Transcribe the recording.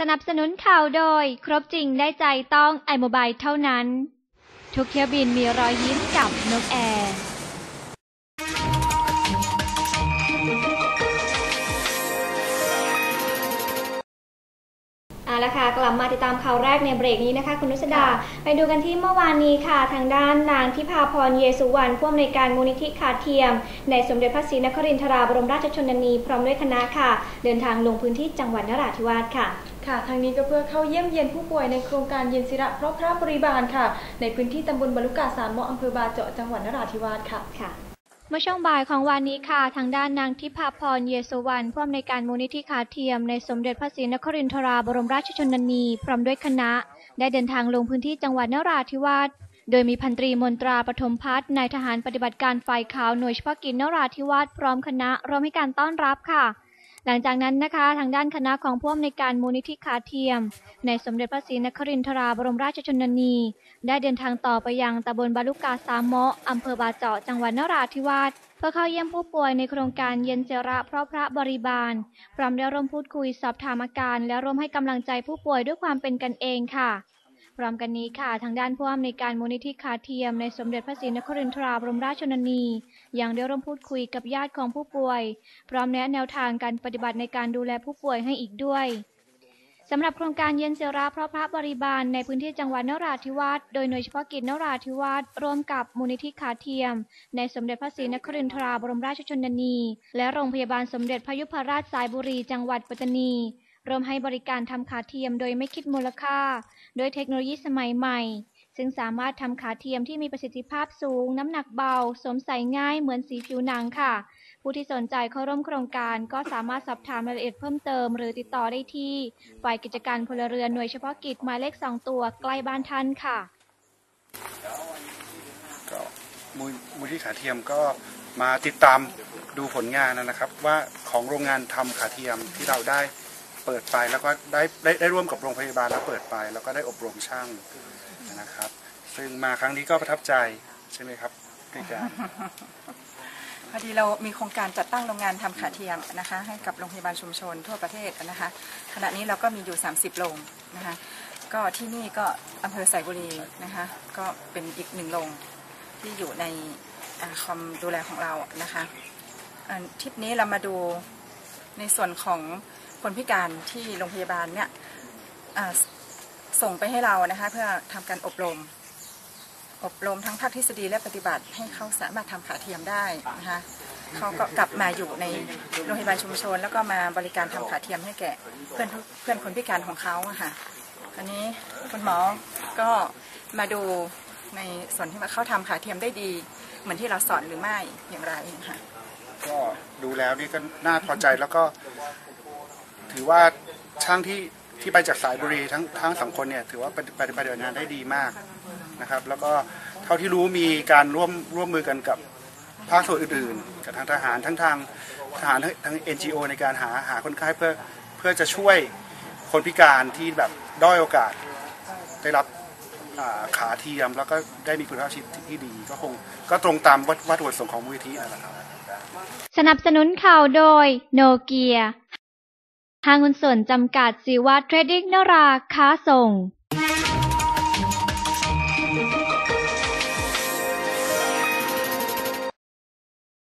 สนับสนุนข่าวโดย ครบจริงได้ใจต้องไอโมบายเท่านั้น ทุกเที่ยวบินมีรอยยิ้มกับนกแอร์ เอาละค่ะกลับมาติดตามข่าวแรกในเบรกนี้นะคะ คุณนุชดา ไปดูกันที่เมื่อวานนี้ค่ะ ทางด้านนางทิพาพรเยสุวรรณผู้อำนวยการมูลนิธิขาเทียม ในสมเด็จพระศรีนครินทราบรมราชชนนีพร้อมด้วยคณะค่ะ เดินทางลงพื้นที่จังหวัดนราธิวาสค่ะค่ะทางนี้ก็เพื่อเข้าเยี่ยมเยียนผู้ป่วยในโครงการเย็นศิระเพราะพระบริบาลค่ะ ในพื้นที่ตำบลบรรลุกาสามเหมาะอำเภอบาเจาะจังหวัดนราธิวาสค่ะค่ะ เมื่อช่วงบ่ายของวันนี้ค่ะ ทางด้านนางทิพาพรเยสุวรรณผู้อำนวยการมูลนิธิขาเทียมในสมเด็จพระศรีนครินทราบรมราชชนนี พร้อมด้วยคณะ ได้เดินทางลงพื้นที่จังหวัดนราธิวาสโดยมีพันตรีมนตราปฐมพัฒน์นายทหารปฏิบัติการฝ่ายขาวหน่วยเฉพาะกิจนราธิวาสพร้อมคณะร่วมให้การต้อนรับค่ะ หลังจากนั้นนะคะ ทางด้านคณะของผู้อำนวยการมูลนิธิขาเทียม ในสมเด็จพระศรีนครินทราบรมราชชนนี ได้เดินทางต่อไปยังตำบลบาลุกาสามเมาะอำเภอบาเจาะจังหวัดนราธิวาสเพื่อเข้าเยี่ยมผู้ป่วยในโครงการเย็นเจระเพราะพระบริบาล พร้อมได้ร่วมพูดคุยสอบถามอาการ และร่วมให้กำลังใจผู้ป่วยด้วยความเป็นกันเองค่ะ พร้อมกันนี้ค่ะ ทางด้านผู้อำนวยการมูลนิธิขาเทียมในสมเด็จพระศรีนครินทราบรมราชชนนี ยังได้ร่วมพูดคุยกับญาติของผู้ป่วย พร้อมแนะแนวทางการปฏิบัติในการดูแลผู้ป่วยให้อีกด้วยสำหรับโครงการเย็นเซราเพราะพระบริบาลในพื้นที่จังหวัดนราธิวาสโดยหน่วยเฉพาะกิจนราธิวาสร่วมกับมูลนิธิขาเทียม ในสมเด็จพระศรีนครินทราบรมราชชนนี และโรงพยาบาลสมเด็จพระยุพราชสายบุรีจังหวัดปัตตานี รวมให้บริการทำขาเทียมโดยไม่คิดมูลค่า โดยเทคโนโลยีสมัยใหม่ ซึ่งสามารถทำขาเทียมที่มีประสิทธิภาพสูง น้ำหนักเบา สวมใส่ง่ายเหมือนสีผิวหนังค่ะ ผู้ที่สนใจเข้าร่วมโครงการก็สามารถสอบถามรายละเอียดเพิ่มเติม หรือติดต่อได้ที่ ฝ่ายกิจการพลเรือนหน่วยเฉพาะกิจหมายเลข2ตัวใกล้บ้านท่านค่ะก็มูลมูลที่ขาเทียมก็มาติดตามดูผลงานนะครับ ว่าของโรงงานทำขาเทียมที่เราได้ เปิดไปแล้วก็ได้ได้ได้ร่วมกับโรงพยาบาลแล้วเปิดไป แล้วก็ได้อบรมช่างนะครับ ซึ่งมาครั้งนี้ก็ประทับใจใช่ไหมครับในการพอดีเรามีโครงการจัดตั้งโรงงานทำขาเทียมนะคะ ให้กับโรงพยาบาลชุมชนทั่วประเทศนะคะ ขณะนี้เราก็มีอยู่ 30 โรงนะคะ ก็ที่นี่ก็อำเภอสายบุรีนะคะ ก็เป็นอีกหนึ่งโรงที่อยู่ในความดูแลของเรานะคะทริปนี้เรามาดูในส่วนของ คนพิการที่โรงพยาบาลเนี่ยส่งไปให้เรานะคะเพื่อทำการอบรม อบรมทั้งภาคทฤษฎีและปฏิบัติ ให้เขาสามารถทำขาเทียมได้นะคะเขาก็กลับมาอยู่ในโรงพยาบาลชุมชน แล้วก็มาบริการทำขาเทียมให้แก่เพื่อนเพื่อนคนพิการของเขาะค่ะอันนี้คุณหมอก็มาดูในส่วนที่ว่าเขาทำขาเทียมได้ดี เหมือนที่เราสอนหรือไม่อย่างไรค่ะก็ดูแล้วนี่ก็น่าพอใจแล้วก็ ถือว่าช่างที่ที่ไปจากสายบุรีทั้งทั้งสองคนเนี่ยถือว่าปฏิปฏิบัติงานได้ดีมากนะครับ แล้วก็เท่าที่รู้มีการร่วมร่วมมือกันกับภาคส่วนอื่นๆ กับทางทหารทั้งทางทหารทั้ง NGO ในการหาหาคนไข้เพื่อเพื่อจะช่วยคนพิการที่แบบด้อยโอกาสได้รับขาเทียมแล้วก็ได้มีคุณภาพชีวิตที่ดีก็คงก็ตรงตามวัตถุประสงค์ของมูลนิธินะครับสนับสนุนข่าวโดยโนเกีย ห้างหุ้นส่วนจำกัดสีวัตเทรดดิ้งนราค้าส่ง